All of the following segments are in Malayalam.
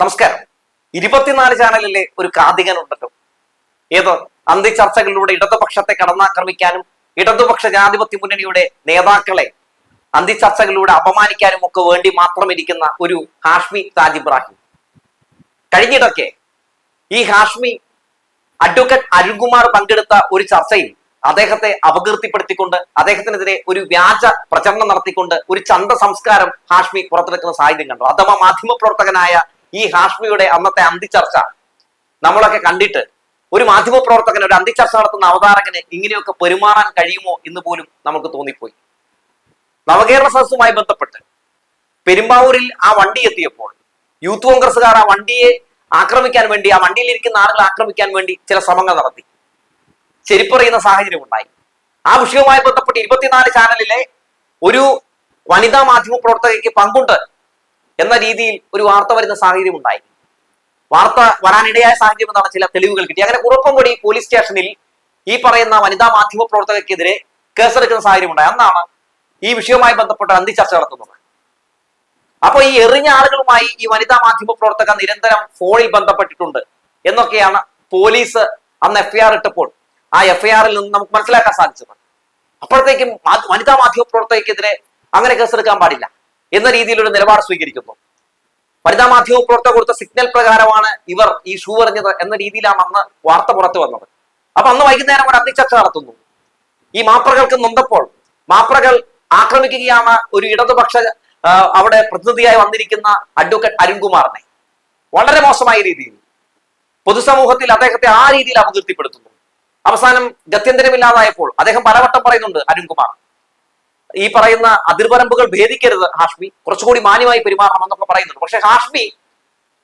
നമസ്കാരം. ഇരുപത്തിനാല് ചാനലിലെ ഒരു കാതികൻ ഉണ്ടല്ലോ ഏതോ അന്തിചർച്ചകളിലൂടെ ഇടതുപക്ഷത്തെ കടന്നാക്രമിക്കാനും ഇടതുപക്ഷ ജനാധിപത്യ മുന്നണിയുടെ നേതാക്കളെ അന്തിചർച്ചകളിലൂടെ അപമാനിക്കാനും ഒക്കെ വേണ്ടി മാത്രം ഇരിക്കുന്ന ഒരു ഹാഷ്മി താജ് ഇബ്രാഹിം. കഴിഞ്ഞിടയ്ക്ക് ഈ ഹാഷ്മി അഡ്വക്കേറ്റ് അരുൺകുമാർ പങ്കെടുത്ത ഒരു ചർച്ചയിൽ അദ്ദേഹത്തെ അപകീർത്തിപ്പെടുത്തിക്കൊണ്ട് അദ്ദേഹത്തിനെതിരെ ഒരു വ്യാജ പ്രചരണം നടത്തിക്കൊണ്ട് ഒരു ചന്ത സംസ്കാരം ഹാഷ്മി പുറത്തെടുക്കുന്ന സാഹചര്യം കണ്ടു. അഥവാ മാധ്യമപ്രവർത്തകനായ ഈ ഹാഷ്മിയുടെ അന്നത്തെ അന്തിച്ചർച്ച നമ്മളൊക്കെ കണ്ടിട്ട് ഒരു മാധ്യമ പ്രവർത്തകൻ ഒരു അന്തിച്ചർച്ച നടത്തുന്ന അവതാരകന് ഇങ്ങനെയൊക്കെ പെരുമാറാൻ കഴിയുമോ എന്ന് പോലും നമുക്ക് തോന്നിപ്പോയി. നവകേരള സദസ്സുമായി ബന്ധപ്പെട്ട് പെരുമ്പാവൂരിൽ ആ വണ്ടി എത്തിയപ്പോൾ യൂത്ത് കോൺഗ്രസ്സുകാർ ആ വണ്ടിയെ ആക്രമിക്കാൻ വേണ്ടി ആ വണ്ടിയിലിരിക്കുന്ന ആളുകളെ ആക്രമിക്കാൻ വേണ്ടി ചില ശ്രമങ്ങൾ നടത്തി. ചെരിപ്പറിയുന്ന സാഹചര്യം ഉണ്ടായി. ആ വിഷയവുമായി ബന്ധപ്പെട്ട് ഇരുപത്തിനാല് ചാനലിലെ ഒരു വനിതാ മാധ്യമ പ്രവർത്തകയ്ക്ക് പങ്കുണ്ട് എന്ന രീതിയിൽ ഒരു വാർത്ത വരുന്ന സാഹചര്യം ഉണ്ടായി വാർത്ത വരാനിടയായ സാഹചര്യം എന്നാണ് ചില തെളിവുകൾ കിട്ടി അങ്ങനെ കുറുപ്പംകൊടി പോലീസ് സ്റ്റേഷനിൽ ഈ പറയുന്ന വനിതാ മാധ്യമ പ്രവർത്തകർക്കെതിരെ കേസെടുക്കുന്ന സാഹചര്യം ഉണ്ടായി അന്നാണ് ഈ വിഷയവുമായി ബന്ധപ്പെട്ട് അന്തിച്ചർച്ച നടത്തുന്നത്. അപ്പൊ ഈ എറിഞ്ഞ ആളുകളുമായി ഈ വനിതാ മാധ്യമ പ്രവർത്തക നിരന്തരം ഫോണിൽ ബന്ധപ്പെട്ടിട്ടുണ്ട് എന്നൊക്കെയാണ് പോലീസ് അന്ന് എഫ്ഐആർ ഇട്ടപ്പോൾ ആ എഫ്ഐആറിൽ നിന്ന് നമുക്ക് മനസ്സിലാക്കാൻ സാധിച്ചത്. അപ്പോഴത്തേക്കും വനിതാ മാധ്യമ പ്രവർത്തകർക്കെതിരെ അങ്ങനെ കേസെടുക്കാൻ പാടില്ല. എന്ന രീതിയിലൊരു നിലപാട് സ്വീകരിക്കുന്നു. വനിതാ മാധ്യമ പ്രവർത്തകർ കൊടുത്ത സിഗ്നൽ പ്രകാരമാണ് ഇവർ ഈ ഷൂ എറിഞ്ഞത് എന്ന രീതിയിലാണ് അന്ന് വാർത്ത പുറത്തു വന്നത്. അപ്പൊ അന്ന് വൈകുന്നേരം ഒരു അന്തിച്ചർച്ച നടത്തുന്നു. ഈ മാപ്രകൾക്ക് നൊന്തപ്പോൾ മാപ്രകൾ ആക്രമിക്കുകയാണ് ഒരു ഇടതുപക്ഷ അവിടെ പ്രതിനിധിയായി വന്നിരിക്കുന്ന അഡ്വക്കേറ്റ് അരുൺകുമാറിനെ. വളരെ മോശമായ രീതിയിൽ. പൊതുസമൂഹത്തിൽ അദ്ദേഹത്തെ ആ രീതിയിൽ അപകീർത്തിപ്പെടുത്തുന്നു. അവസാനം ഗത്യന്തരമില്ലാതായപ്പോൾ അദ്ദേഹം പലവട്ടം പറയുന്നുണ്ട് അരുൺകുമാർ. ഈ പറയുന്ന അതിർവരമ്പുകൾ ഭേദിക്കരുത് ഹാഷ്മി. കുറച്ചുകൂടി മാന്യമായി പെരുമാറണം എന്നൊക്കെ പറയുന്നുണ്ട്. പക്ഷെ ഹാഷ്മി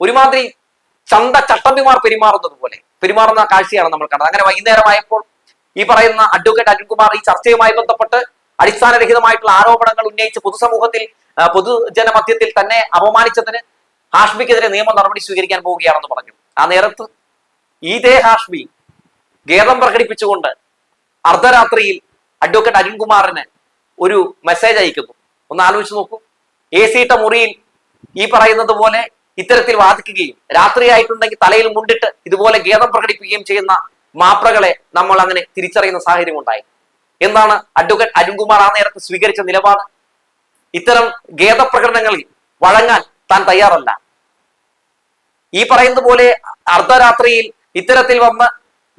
ഒരുമാതിരി ചന്ത ചട്ടമ്പിമാർ പെരുമാറുന്നത് പോലെ പെരുമാറുന്ന കാഴ്ചയാണ് നമ്മൾ കണ്ടത്. അങ്ങനെ വൈകുന്നേരമായപ്പോൾ ഈ പറയുന്ന അഡ്വക്കേറ്റ് അരുൺകുമാർ ഈ ചർച്ചയുമായി ബന്ധപ്പെട്ട് അടിസ്ഥാനരഹിതമായിട്ടുള്ള ആരോപണങ്ങൾ ഉന്നയിച്ച് പൊതുസമൂഹത്തിൽ പൊതുജനമധ്യത്തിൽ പൊതുജന മധ്യത്തിൽ തന്നെ അപമാനിച്ചതിന് ഹാഷ്മിക്കെതിരെ നിയമ നടപടി സ്വീകരിക്കാൻ പോവുകയാണെന്ന് പറഞ്ഞു. ആ നേരത്ത് ഇതേ ഹാഷ്മി ഖേദം പ്രകടിപ്പിച്ചുകൊണ്ട് അർദ്ധരാത്രിയിൽ അഡ്വക്കേറ്റ് അരുൺകുമാറിന് ഒരു മെസ്സേജ് അയക്കുന്നു. ഒന്ന് ആലോചിച്ച് നോക്കൂ. എ സിയിട്ട മുറിയിൽ ഈ പറയുന്നത് പോലെ ഇത്തരത്തിൽ വാദിക്കുകയും രാത്രിയായിട്ടുണ്ടെങ്കിൽ തലയിൽ മുണ്ടിട്ട് ഇതുപോലെ ഖേദം പ്രകടിപ്പിക്കുകയും ചെയ്യുന്ന മാപ്രകളെ നമ്മൾ അങ്ങനെ തിരിച്ചറിയുന്ന സാഹചര്യം ഉണ്ടായി. എന്താണ് അഡ്വക്കേറ്റ് അരുൺകുമാർ ആ നേരത്ത് സ്വീകരിച്ച നിലപാട്. ഇത്തരം ഖേദപ്രകടനങ്ങളിൽ വഴങ്ങാൻ താൻ തയ്യാറല്ല. ഈ പറയുന്നത് പോലെ അർദ്ധരാത്രിയിൽ ഇത്തരത്തിൽ വന്ന്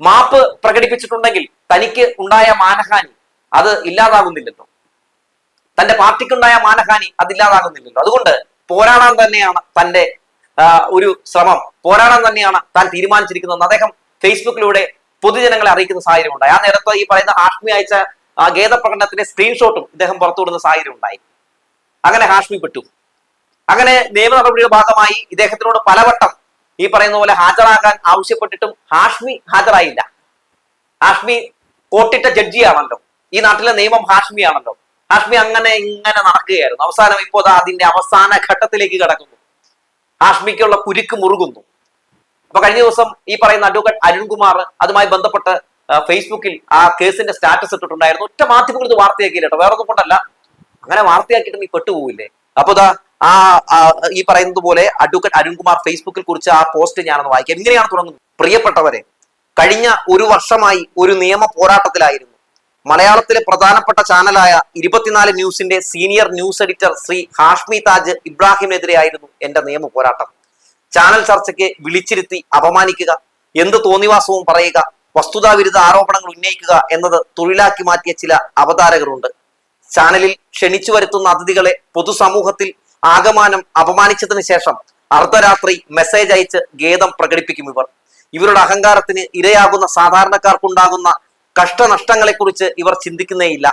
മാപ്പ് പ്രകടിപ്പിച്ചിട്ടുണ്ടെങ്കിൽ തനിക്ക് ഉണ്ടായ മാനഹാനി അത് ഇല്ലാതാകുന്നില്ലല്ലോ. തന്റെ പാർട്ടിക്കുണ്ടായ മാനഹാനി അതില്ലാതാകുന്നില്ലല്ലോ. അതുകൊണ്ട് പോരാടാൻ തന്നെയാണ് തന്റെ ഒരു ശ്രമം. പോരാടാൻ തന്നെയാണ് താൻ തീരുമാനിച്ചിരിക്കുന്നത് അദ്ദേഹം ഫേസ്ബുക്കിലൂടെ പൊതുജനങ്ങളെ അറിയിക്കുന്ന സാഹചര്യം ഉണ്ടായി ആ നേരത്തെ ഈ പറയുന്ന ഹാഷ്മി അയച്ച ആ ഗേദ പ്രകടനത്തിന്റെ സ്ക്രീൻഷോട്ടും ഇദ്ദേഹം പുറത്തുവിടുന്ന സാഹചര്യം ഉണ്ടായി അങ്ങനെ ഹാഷ്മി പെട്ടു. അങ്ങനെ നിയമ നടപടിയുടെ ഭാഗമായി ഇദ്ദേഹത്തിനോട് പലവട്ടം ഈ പറയുന്ന പോലെ ഹാജരാകാൻ ആവശ്യപ്പെട്ടിട്ടും ഹാഷ്മി ഹാജരായില്ല. ഹാഷ്മി കോട്ടിട്ട ജഡ്ജിയാണല്ലോ. ഈ നാട്ടിലെ നിയമം ഹാഷ്മിയാണല്ലോ. ഹാഷ്മി അങ്ങനെ ഇങ്ങനെ നടക്കുകയായിരുന്നു. അവസാനം ഇപ്പോൾ അതിന്റെ അവസാന ഘട്ടത്തിലേക്ക് കടക്കുന്നു. ഹാഷ്മിക്കുള്ള കുരുക്ക് മുറുകുന്നു. അപ്പൊ കഴിഞ്ഞ ദിവസം ഈ പറയുന്ന അഡ്വക്കേറ്റ് അരുൺകുമാർ അതുമായി ബന്ധപ്പെട്ട് ഫേസ്ബുക്കിൽ ആ കേസിന്റെ സ്റ്റാറ്റസ് ഇട്ടിട്ടുണ്ടായിരുന്നു. ഒറ്റ മാധ്യമങ്ങൾ ഇത് വാർത്തയാക്കിയില്ല കേട്ടോ. വേറെ ഒന്നും കൊണ്ടല്ല. അങ്ങനെ വാർത്തയാക്കിയിട്ട് നീ പെട്ടുപോകില്ലേ അപ്പൊ ആ ആ, ഈ പറയുന്നത് പോലെ അഡ്വക്കേറ്റ് അരുൺകുമാർ ഫേസ്ബുക്കിൽ കുറിച്ച് ആ പോസ്റ്റ് ഞാനൊന്ന് വായിക്കാം. ഇങ്ങനെയാണ് തുടങ്ങുന്നത്. പ്രിയപ്പെട്ടവരെ കഴിഞ്ഞ ഒരു വർഷമായി ഒരു നിയമ പോരാട്ടത്തിലായിരുന്നു മലയാളത്തിലെ പ്രധാനപ്പെട്ട ചാനലായ ഇരുപത്തിനാല് ന്യൂസിന്റെ senior news editor Shri Hashmi Taj ഇബ്രാഹിമിനെതിരെയായിരുന്നു എന്റെ നിയമ പോരാട്ടം. ചാനൽ ചർച്ചയ്ക്ക് വിളിച്ചിരുത്തി അപമാനിക്കുക എന്ത് തോന്നിവാസവും പറയുക വസ്തുതാവിരുദ്ധ ആരോപണങ്ങൾ ഉന്നയിക്കുക എന്നത് തൊഴിലാക്കി മാറ്റിയ ചില അവതാരകരുണ്ട്. ചാനലിൽ ക്ഷണിച്ചു വരുത്തുന്ന അതിഥികളെ പൊതുസമൂഹത്തിൽ ആകമാനം അപമാനിച്ചതിന് ശേഷം അർദ്ധരാത്രി മെസ്സേജ് അയച്ച് ഖേദം പ്രകടിപ്പിക്കും ഇവർ. ഇവരുടെ അഹങ്കാരത്തിന് ഇരയാകുന്ന സാധാരണക്കാർക്കുണ്ടാകുന്ന കഷ്ടനഷ്ടങ്ങളെക്കുറിച്ച് ഇവർ ചിന്തിക്കുന്നേയില്ല.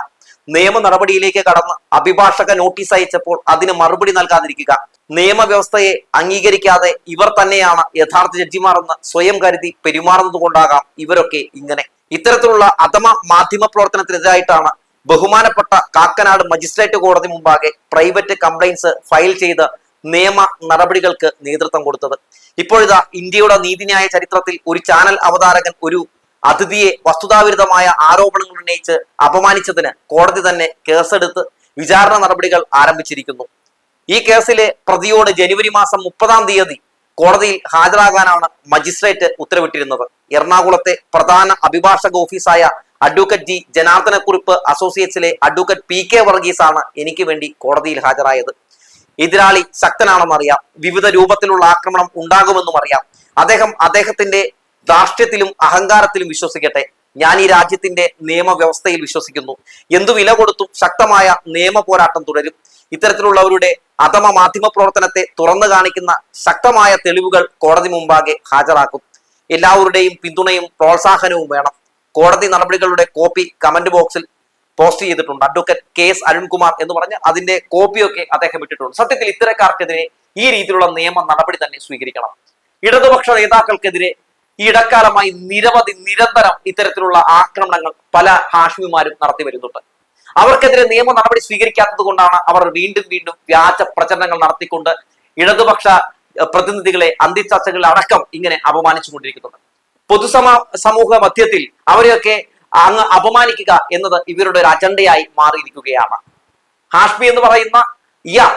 നിയമ നടപടിയിലേക്ക് കടന്ന് അഭിഭാഷക നോട്ടീസ് അയച്ചപ്പോൾ അതിന് മറുപടി നൽകാതിരിക്കുക. നിയമവ്യവസ്ഥയെ അംഗീകരിക്കാതെ ഇവർ തന്നെയാണ് യഥാർത്ഥ ജഡ്ജിമാറെന്ന് സ്വയം കരുതി പെരുമാറുന്നത് കൊണ്ടാകാം ഇവരൊക്കെ ഇങ്ങനെ. ഇത്തരത്തിലുള്ള അഥമ മാധ്യമ പ്രവർത്തനത്തിനെതിരായിട്ടാണ് ബഹുമാനപ്പെട്ട കാക്കനാട് മജിസ്ട്രേറ്റ് കോടതി മുമ്പാകെ പ്രൈവറ്റ് കംപ്ലൈൻസ് ഫയൽ ചെയ്ത് നിയമ നടപടികൾക്ക് നേതൃത്വം കൊടുത്തത്. ഇപ്പോഴിതാ ഇന്ത്യയുടെ നീതിന്യായ ചരിത്രത്തിൽ ഒരു ചാനൽ അവതാരകൻ ഒരു അതിഥിയെ വസ്തുതാവിരുദ്ധമായ ആരോപണങ്ങൾ ഉന്നയിച്ച് അപമാനിച്ചതിന് കോടതി തന്നെ കേസെടുത്ത് വിചാരണ നടപടികൾ ആരംഭിച്ചിരിക്കുന്നു. ഈ കേസിലെ പ്രതിയോട് ജനുവരി മാസം മുപ്പതാം തീയതി കോടതിയിൽ ഹാജരാകാനാണ് മജിസ്ട്രേറ്റ് ഉത്തരവിട്ടിരുന്നത്. എറണാകുളത്തെ പ്രധാന അഭിഭാഷക ഓഫീസായ അഡ്വക്കേറ്റ് ജി ജനാർദ്ദനക്കുറിപ്പ് അസോസിയേറ്റ്സിലെ അഡ്വക്കേറ്റ് പി കെ വർഗീസ് ആണ് എനിക്ക് വേണ്ടി കോടതിയിൽ ഹാജരായത്. എതിരാളി ശക്തനാണെന്നറിയാം. വിവിധ രൂപത്തിലുള്ള ആക്രമണം ഉണ്ടാകുമെന്നും അറിയാം. അദ്ദേഹം അദ്ദേഹത്തിന്റെ ധാർഷ്ട്യത്തിലും അഹങ്കാരത്തിലും വിശ്വസിക്കട്ടെ. ഞാൻ ഈ രാജ്യത്തിന്റെ നിയമവ്യവസ്ഥയിൽ വിശ്വസിക്കുന്നു. എന്തു വില കൊടുത്തും ശക്തമായ നിയമ പോരാട്ടം തുടരും. ഇത്തരത്തിലുള്ളവരുടെ അഥമ മാധ്യമ പ്രവർത്തനത്തെ തുറന്നു കാണിക്കുന്ന ശക്തമായ തെളിവുകൾ കോടതി മുമ്പാകെ ഹാജരാക്കും. എല്ലാവരുടെയും പിന്തുണയും പ്രോത്സാഹനവും വേണം. കോടതി നടപടികളുടെ കോപ്പി കമന്റ് ബോക്സിൽ പോസ്റ്റ് ചെയ്തിട്ടുണ്ട്. അഡ്വക്കേറ്റ് കെ എസ് അരുൺകുമാർ എന്ന് പറഞ്ഞ് അതിന്റെ കോപ്പിയൊക്കെ അദ്ദേഹം ഇട്ടിട്ടുണ്ട്. സത്യത്തിൽ ഇത്തരക്കാർക്കെതിരെ ഈ രീതിയിലുള്ള നിയമ നടപടി തന്നെ സ്വീകരിക്കണം. ഇടതുപക്ഷ നേതാക്കൾക്കെതിരെ ഈ ഇടക്കാലമായി നിരവധി നിരന്തരം ഇത്തരത്തിലുള്ള ആക്രമണങ്ങൾ പല ഹാഷ്മിമാരും നടത്തി വരുന്നുണ്ട്. അവർക്കെതിരെ നിയമ നടപടി സ്വീകരിക്കാത്തത് കൊണ്ടാണ് അവർ വീണ്ടും വീണ്ടും വ്യാജ പ്രചരണങ്ങൾ നടത്തിക്കൊണ്ട് ഇടതുപക്ഷ പ്രതിനിധികളെ അന്ത്യചർച്ചകളിൽ അടക്കം ഇങ്ങനെ അപമാനിച്ചുകൊണ്ടിരിക്കുന്നത്. പൊതുസമ സമൂഹ മധ്യത്തിൽ അവരെയൊക്കെ അങ്ങ് അപമാനിക്കുക എന്നത് ഇവരുടെ ഒരു അജണ്ടയായി മാറിയിരിക്കുകയാണ്. ഹാഷ്മി എന്ന് പറയുന്ന ഇയാൾ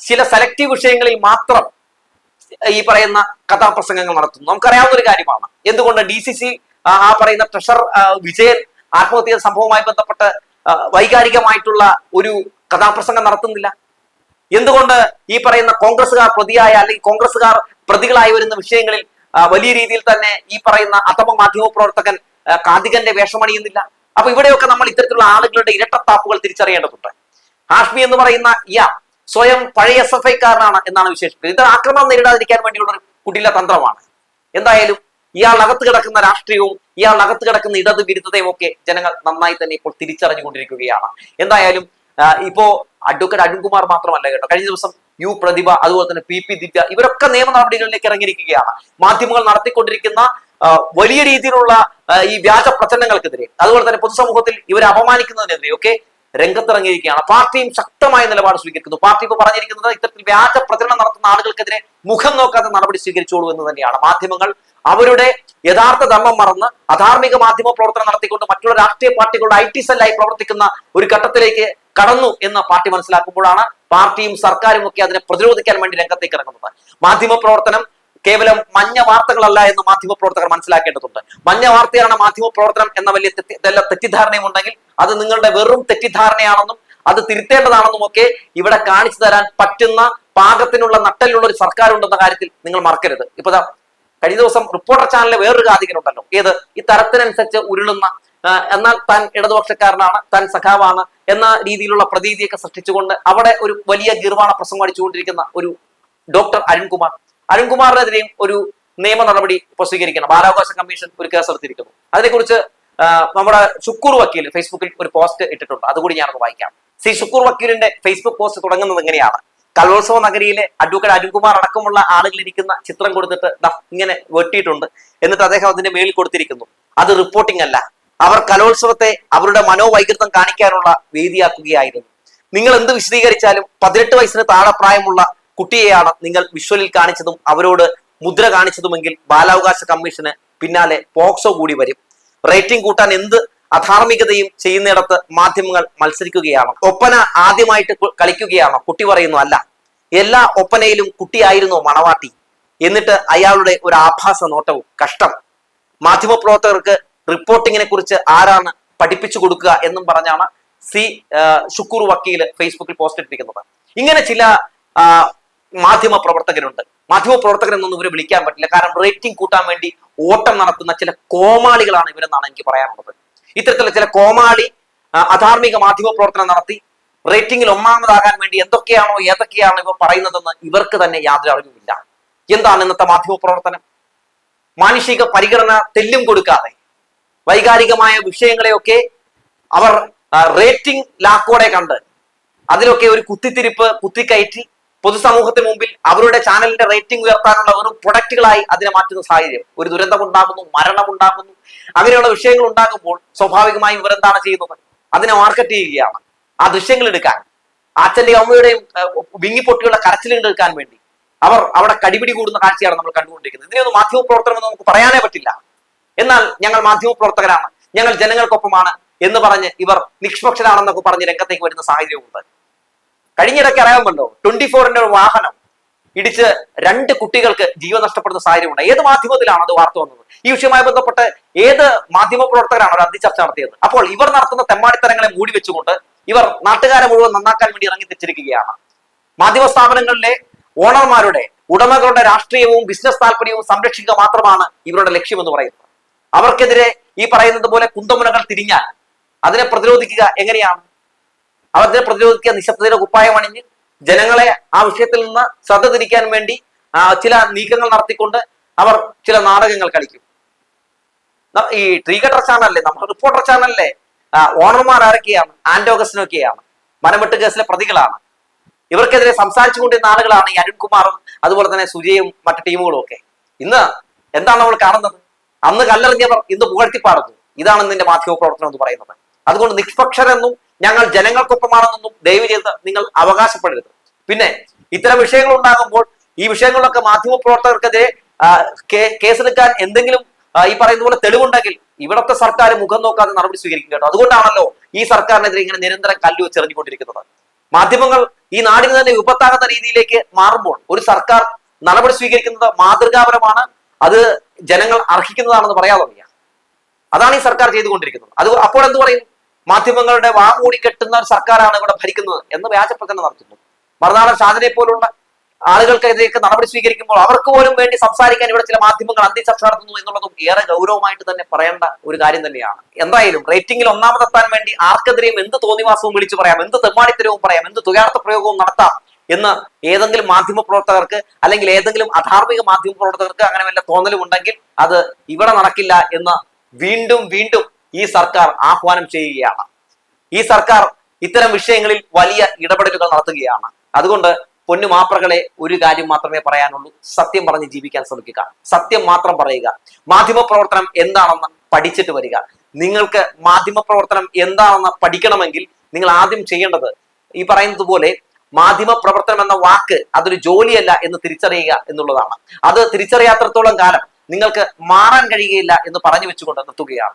ചില സെലക്റ്റീവ് വിഷയങ്ങളിൽ മാത്രം ഈ പറയുന്ന കഥാപ്രസംഗങ്ങൾ നടത്തുന്നു. നമുക്കറിയാവുന്ന ഒരു കാര്യമാണ്. എന്തുകൊണ്ട് ഡി സി സി ആ പറയുന്ന ട്രഷർ വിജയൻ ആത്മഹത്യ സംഭവവുമായി ബന്ധപ്പെട്ട് വൈകാരികമായിട്ടുള്ള ഒരു കഥാപ്രസംഗം നടത്തുന്നില്ല? എന്തുകൊണ്ട് ഈ പറയുന്ന കോൺഗ്രസ്സുകാർ പ്രതിയായ അല്ലെങ്കിൽ കോൺഗ്രസ്സുകാർ പ്രതികളായി വരുന്ന വിഷയങ്ങളിൽ വലിയ രീതിയിൽ തന്നെ ഈ പറയുന്ന അഥമ മാധ്യമ പ്രവർത്തകൻ കാതികന്റെ വേഷമണിയുന്നില്ല? അപ്പൊ ഇവിടെയൊക്കെ നമ്മൾ ഇത്തരത്തിലുള്ള ആളുകളുടെ ഇരട്ടത്താപ്പുകൾ തിരിച്ചറിയേണ്ടതുണ്ട്. ഹാഷ്മി എന്ന് പറയുന്ന ഇയാൾ സ്വയം പഴയ എസ് എഫ് ഐക്കാരനാണ് എന്നാണ് വിശേഷിപ്പിക്കുന്നത്. ഇത് ആക്രമണം നേരിടാതിരിക്കാൻ വേണ്ടിയുള്ള ഒരു കുടില തന്ത്രമാണ്. എന്തായാലും ഇയാളകത്ത് കിടക്കുന്ന രാഷ്ട്രീയവും ഇയാളകത്ത് കിടക്കുന്ന ഇടത് വിരുദ്ധതയും ഒക്കെ ജനങ്ങൾ നന്നായി തന്നെ ഇപ്പോൾ തിരിച്ചറിഞ്ഞുകൊണ്ടിരിക്കുകയാണ്. എന്തായാലും ഇപ്പോ അഡ്വക്കേറ്റ് അരുൺകുമാർ മാത്രമല്ല കേട്ടോ. കഴിഞ്ഞ ദിവസം യു പ്രതിഭ അതുപോലെ തന്നെ പി പി ദിവ്യ ഇവരൊക്കെ നിയമ നടപടികളിലേക്ക് ഇറങ്ങിയിരിക്കുകയാണ്. മാധ്യമങ്ങൾ നടത്തിക്കൊണ്ടിരിക്കുന്ന വലിയ രീതിയിലുള്ള ഈ വ്യാജ പ്രചരണങ്ങൾക്കെതിരെ അതുപോലെ തന്നെ പൊതുസമൂഹത്തിൽ ഇവരെ അപമാനിക്കുന്നതിനെതിരെ ഒക്കെ രംഗത്തിറങ്ങിയിരിക്കുകയാണ്. പാർട്ടിയും ശക്തമായ നിലപാട് സ്വീകരിക്കുന്നു. പാർട്ടി ഇപ്പോൾ പറഞ്ഞിരിക്കുന്നത് ഇത്തരത്തിൽ വ്യാജ പ്രചരണം നടത്തുന്ന ആളുകൾക്കെതിരെ മുഖം നോക്കാതെ നടപടി സ്വീകരിച്ചോളൂ എന്ന് തന്നെയാണ്. മാധ്യമങ്ങൾ അവരുടെ യഥാർത്ഥ ധർമ്മം മറന്ന് അധാർമിക മാധ്യമ പ്രവർത്തനം നടത്തിക്കൊണ്ട് മറ്റുള്ള രാഷ്ട്രീയ പാർട്ടികളുടെ ഐ ടി സെല്ലായി പ്രവർത്തിക്കുന്ന ഒരു ഘട്ടത്തിലേക്ക് കടന്നു എന്ന് പാർട്ടി മനസ്സിലാക്കുമ്പോഴാണ് പാർട്ടിയും സർക്കാരും ഒക്കെ അതിനെ പ്രതിരോധിക്കാൻ വേണ്ടി രംഗത്തേക്ക് ഇറങ്ങുന്നത്. മാധ്യമ പ്രവർത്തനം കേവലം മഞ്ഞ വാർത്തകളല്ല എന്ന് മാധ്യമ പ്രവർത്തകർ മനസ്സിലാക്കേണ്ടതുണ്ട്. മഞ്ഞ വാർത്തയാണ് മാധ്യമ പ്രവർത്തനം എന്ന വലിയ തെറ്റി തെറ്റിദ്ധാരണയും ഉണ്ടെങ്കിൽ അത് നിങ്ങളുടെ വെറും തെറ്റിദ്ധാരണയാണെന്നും അത് തിരുത്തേണ്ടതാണെന്നും ഒക്കെ ഇവിടെ കാണിച്ചു തരാൻ പറ്റുന്ന പാകത്തിനുള്ള നട്ടലിലുള്ള ഒരു സർക്കാർ ഉണ്ടെന്ന കാര്യത്തിൽ നിങ്ങൾ മറക്കരുത്. ഇപ്പൊ കഴിഞ്ഞ ദിവസം റിപ്പോർട്ടർ ചാനലിലെ വേറൊരു കാതികനുണ്ടല്ലോ ഏത്? ഈ തരത്തിനനുസരിച്ച് ഉരുളുന്ന എന്നാൽ താൻ ഇടതുപക്ഷക്കാരനാണ് താൻ സഖാവാണ് എന്ന രീതിയിലുള്ള പ്രതീതിയൊക്കെ സൃഷ്ടിച്ചുകൊണ്ട് അവിടെ ഒരു വലിയ ഗീർവാണ പ്രസംഗം അടിച്ചുകൊണ്ടിരിക്കുന്ന ഒരു ഡോക്ടർ അരുൺകുമാർ അരുൺകുമാറിനെതിരെയും ഒരു നിയമ നടപടി ഇപ്പോൾ സ്വീകരിക്കണം. ബാലാവകാശ കമ്മീഷൻ ഒരു കേസ് എടുത്തിരിക്കുന്നു അതിനെക്കുറിച്ച് നമ്മുടെ ഷുക്കൂർ വക്കീൽ ഫേസ്ബുക്കിൽ ഒരു പോസ്റ്റ് ഇട്ടിട്ടുണ്ട്. അതുകൂടി ഞാനൊന്ന് വായിക്കാം. സി ഷുക്കൂർ വക്കീലിന്റെ ഫേസ്ബുക്ക് പോസ്റ്റ് തുടങ്ങുന്നത് എങ്ങനെയാണ്? കലോത്സവ നഗരിയിലെ അഡ്വക്കേറ്റ് അരുൺകുമാർ അടക്കമുള്ള ആളുകൾ ഇരിക്കുന്ന ചിത്രം കൊടുത്തിട്ട് ഇങ്ങനെ വെട്ടിയിട്ടുണ്ട്. എന്നിട്ട് അദ്ദേഹം അതിന്റെ മേളിൽ കൊടുത്തിരിക്കുന്നു. അത് റിപ്പോർട്ടിംഗ് അല്ല. അവർ കലോത്സവത്തെ അവരുടെ മനോവൈകൃതം കാണിക്കാനുള്ള വേദിയാക്കുകയായിരുന്നു. നിങ്ങൾ എന്ത് വിശദീകരിച്ചാലും പതിനെട്ട് വയസ്സിന് താഴെ പ്രായമുള്ള കുട്ടിയെയാണ് നിങ്ങൾ വിഷ്വലിൽ കാണിച്ചതും അവരോട് മുദ്ര കാണിച്ചതുമെങ്കിൽ ബാലാവകാശ കമ്മീഷന് പിന്നാലെ പോക്സോ കൂടി വരും. റേറ്റിംഗ് കൂട്ടാൻ എന്ത് അധാർമികതയും ചെയ്യുന്നിടത്ത് മാധ്യമങ്ങൾ മത്സരിക്കുകയാണ്. ഒപ്പന ആദ്യമായിട്ട് കളിക്കുകയാണ്. കുട്ടി പറയുന്നു അല്ല എല്ലാ ഒപ്പനയിലും കുട്ടിയായിരുന്നു മണവാട്ടി. എന്നിട്ട് അയാളുടെ ഒരു ആഭാസ നോട്ടവും കഷ്ടം. മാധ്യമപ്രവർത്തകർക്ക് റിപ്പോർട്ടിങ്ങിനെ കുറിച്ച് ആരാണ് പഠിപ്പിച്ചു കൊടുക്കുക എന്നും പറഞ്ഞാണ് സി ഷുക്കൂർ വക്കീൽ ഫേസ്ബുക്കിൽ പോസ്റ്റ് ഇട്ടിരിക്കുന്നത്. ഇങ്ങനെ ചില മാധ്യമ പ്രവർത്തകരുണ്ട് മാധ്യമ പ്രവർത്തകർ എന്നൊന്നും ഇവരെ വിളിക്കാൻ പറ്റില്ല. കാരണം റേറ്റിംഗ് കൂട്ടാൻ വേണ്ടി ഓട്ടം നടത്തുന്ന ചില കോമാളികളാണ് ഇവരെന്നാണ് എനിക്ക് പറയാനുള്ളത്. ഇത്തരത്തിലുള്ള ചില കോമാളി അധാർമിക മാധ്യമ പ്രവർത്തനം നടത്തി റേറ്റിംഗിൽ ഒന്നാമതാകാൻ വേണ്ടി എന്തൊക്കെയാണോ ഏതൊക്കെയാണോ ഇവർ പറയുന്നതെന്ന് ഇവർക്ക് തന്നെ യാതൊരു അറിവുമില്ല. എന്താണ് ഇന്നത്തെ മാധ്യമ പ്രവർത്തനം മാനുഷിക പരിഗണന തെല്ലും കൊടുക്കാതെ വൈകാരികമായ വിഷയങ്ങളെയൊക്കെ അവർ റേറ്റിംഗ് ലാക്കോടെ കണ്ട് അതിലൊക്കെ ഒരു കുത്തിത്തിരിപ്പ് കുത്തിക്കയറ്റി പൊതുസമൂഹത്തിന് മുമ്പിൽ അവരുടെ ചാനലിന്റെ റേറ്റിംഗ് ഉയർത്താനുള്ള വെറും പ്രൊഡക്റ്റുകളായി അതിനെ മാറ്റുന്ന സാഹചര്യം. ഒരു ദുരന്തം ഉണ്ടാകുന്നു മരണം ഉണ്ടാകുന്നു അങ്ങനെയുള്ള വിഷയങ്ങൾ ഉണ്ടാകുമ്പോൾ സ്വാഭാവികമായും ഇവരെന്താണ് ചെയ്യുന്നത്? അതിനെ മാർക്കറ്റ് ചെയ്യുകയാണ്. ആ ദൃശ്യങ്ങൾ എടുക്കാൻ. അച്ഛന്റെയും അമ്മയുടെയും വിങ്ങിപ്പൊട്ടിയുള്ള കരച്ചിലുകൾ എടുക്കാൻ വേണ്ടി. അവർ അവിടെ കടിപിടി കൂടുന്ന കാഴ്ചയാണ് നമ്മൾ കണ്ടുകൊണ്ടിരിക്കുന്നത്. ഇതിനെയൊന്നും മാധ്യമ പ്രവർത്തനം എന്ന് നമുക്ക് പറയാനേ പറ്റില്ല. എന്നാൽ ഞങ്ങൾ മാധ്യമ പ്രവർത്തകരാണ്. ഞങ്ങൾ ജനങ്ങൾക്കൊപ്പമാണ് എന്ന് പറഞ്ഞ് ഇവർ നിഷ്പക്ഷരാണെന്നൊക്കെ പറഞ്ഞ് രംഗത്തേക്ക് വരുന്ന സാഹചര്യമുണ്ട്. കഴിഞ്ഞിടയ്ക്ക് അറിയാമല്ലോ ട്വന്റി ഫോറിന്റെ ഒരു വാഹനം ഇടിച്ച് രണ്ട് കുട്ടികൾക്ക് ജീവൻ നഷ്ടപ്പെടുന്ന സാഹചര്യമുണ്ട്. ഏത് മാധ്യമത്തിലാണ് അത് വാർത്ത വന്നത്? ഈ വിഷയവുമായി ബന്ധപ്പെട്ട് ഏത് മാധ്യമ പ്രവർത്തകരാണ് ഒരു അന്തിച്ചർച്ച നടത്തിയത്? അപ്പോൾ ഇവർ നടത്തുന്ന തെമ്മാടിത്തരങ്ങളെ മൂടി വെച്ചുകൊണ്ട് ഇവർ നാട്ടുകാരെ മുഴുവൻ നന്നാക്കാൻ വേണ്ടി ഇറങ്ങി തെച്ചിരിക്കുകയാണ് മാധ്യമ സ്ഥാപനങ്ങളിലെ ഓണർമാരുടെ ഉടമകളുടെ രാഷ്ട്രീയവും ബിസിനസ് താല്പര്യവും സംരക്ഷിക്കുക മാത്രമാണ് ഇവരുടെ ലക്ഷ്യമെന്ന് പറയുന്നത്. അവർക്കെതിരെ ഈ പറയുന്നത് പോലെ കുന്തമുനകൾ തിരിഞ്ഞാൽ അതിനെ പ്രതിരോധിക്കുക എങ്ങനെയാണ്? അവരെ പ്രതിരോധിക്കുക നിശബ്ദതയുടെ കുപ്പായം ജനങ്ങളെ ആ വിഷയത്തിൽ നിന്ന് ശ്രദ്ധ തിരിക്കാൻ വേണ്ടി ചില നീക്കങ്ങൾ നടത്തിക്കൊണ്ട് അവർ ചില നാടകങ്ങൾ കളിക്കും. ഈ ട്രീഗട്ടർ ചാനലല്ലേ? നമ്മുടെ റിപ്പോർട്ടർ ചാനലിലെ ഓണർമാർ ആരൊക്കെയാണ്? ആന്റോഗസ്റ്റിനൊക്കെയാണ് മനമെട്ട് കേസിലെ പ്രതികളാണ്. ഇവർക്കെതിരെ സംസാരിച്ചുകൊണ്ടിരുന്ന ആളുകളാണ് ഈ അരുൺകുമാറും അതുപോലെ തന്നെ സുജയും മറ്റു ടീമുകളും ഒക്കെ. ഇന്ന് എന്താണ് നമ്മൾ കാണുന്നത്? അന്ന് കല്ലെറിഞ്ഞവർ ഇന്ന് പുകഴ്ത്തിപ്പാടുന്നു. ഇതാണ് നിന്റെ മാധ്യമ പ്രവർത്തനം എന്ന് പറയുന്നത്. അതുകൊണ്ട് നിഷ്പക്ഷരെന്നും ഞങ്ങൾ ജനങ്ങൾക്കൊപ്പമാണെന്നൊന്നും ദയവ് ചെയ്ത് നിങ്ങൾ അവകാശപ്പെടരുത്. പിന്നെ ഇത്തരം വിഷയങ്ങൾ ഉണ്ടാകുമ്പോൾ ഈ വിഷയങ്ങളിലൊക്കെ മാധ്യമ പ്രവർത്തകർക്കെതിരെ കേസെടുക്കാൻ എന്തെങ്കിലും ഈ പറയുന്ന പോലെ തെളിവുണ്ടെങ്കിൽ ഇവിടത്തെ സർക്കാർ മുഖം നോക്കാതെ നടപടി സ്വീകരിക്കും കേട്ടോ. അതുകൊണ്ടാണല്ലോ ഈ സർക്കാരിനെതിരെ ഇങ്ങനെ നിരന്തരം കല്ലു വെച്ചെറിഞ്ഞുകൊണ്ടിരിക്കുന്നത് മാധ്യമങ്ങൾ ഈ നാടിന് തന്നെ വിപത്താകുന്ന രീതിയിലേക്ക് മാറുമ്പോൾ ഒരു സർക്കാർ നടപടി സ്വീകരിക്കുന്നത് മാതൃകാപരമാണ് അത് ജനങ്ങൾ അർഹിക്കുന്നതാണെന്ന് പറയാതെ അതാണ് ഈ സർക്കാർ ചെയ്തുകൊണ്ടിരിക്കുന്നത്. അത് അപ്പോൾ എന്ത് പറയും? മാധ്യമങ്ങളുടെ വാമൂടി കെട്ടുന്ന ഒരു സർക്കാരാണ് ഇവിടെ ഭരിക്കുന്നത് എന്ന് വ്യാജപ്രകടനം നടത്തുന്നു. മറുനാടൻ ഷാജനെ പോലുള്ള ആളുകൾക്കെതിരെയൊക്കെ നടപടി സ്വീകരിക്കുമ്പോൾ അവർക്ക് പോലും വേണ്ടി സംസാരിക്കാൻ ഇവിടെ ചില മാധ്യമങ്ങൾ അന്തിചർച്ച നടത്തുന്നു എന്നുള്ളതും ഏറെ ഗൗരവമായിട്ട് തന്നെ പറയേണ്ട ഒരു കാര്യം തന്നെയാണ്. എന്തായാലും റേറ്റിംഗിൽ ഒന്നാമതെത്താൻ വേണ്ടി ആർക്കെതിരെയും എന്ത് തോന്നിവാസവും വിളിച്ചു പറയാം എന്ത് തെമ്മാടിത്തരവും പറയാം എന്ത് തുകാർത്ഥ പ്രയോഗവും നടത്താം എന്ന് ഏതെങ്കിലും മാധ്യമ പ്രവർത്തകർക്ക് അല്ലെങ്കിൽ ഏതെങ്കിലും അധാർമിക മാധ്യമ പ്രവർത്തകർക്ക് അങ്ങനെ വല്ല തോന്നലും ഉണ്ടെങ്കിൽ അത് ഇവിടെ നടക്കില്ല എന്ന് വീണ്ടും വീണ്ടും ഈ സർക്കാർ ആഹ്വാനം ചെയ്യുകയാണ്. ഈ സർക്കാർ ഇത്തരം വിഷയങ്ങളിൽ വലിയ ഇടപെടലുകൾ നടത്തുകയാണ്. അതുകൊണ്ട് പൊന്നു മാപ്രകളെ ഒരു കാര്യം മാത്രമേ പറയാനുള്ളൂ. സത്യം പറഞ്ഞ് ജീവിക്കാൻ ശ്രമിക്കുക. സത്യം മാത്രം പറയുക. മാധ്യമ പ്രവർത്തനം എന്താണെന്ന് പഠിച്ചിട്ട് വരിക. നിങ്ങൾക്ക് മാധ്യമ പ്രവർത്തനം എന്താണെന്ന് പഠിക്കണമെങ്കിൽ നിങ്ങൾ ആദ്യം ചെയ്യേണ്ടത് ഈ പറയുന്നത് പോലെ മാധ്യമ പ്രവർത്തനം എന്ന വാക്ക് അതൊരു ജോലിയല്ല എന്ന് തിരിച്ചറിയുക എന്നുള്ളതാണ്. അത് തിരിച്ചറിയാത്രത്തോളം കാലം നിങ്ങൾക്ക് മാറാൻ കഴിയുകയില്ല എന്ന് പറഞ്ഞു വെച്ചുകൊണ്ട് നിർത്തുകയാണ്.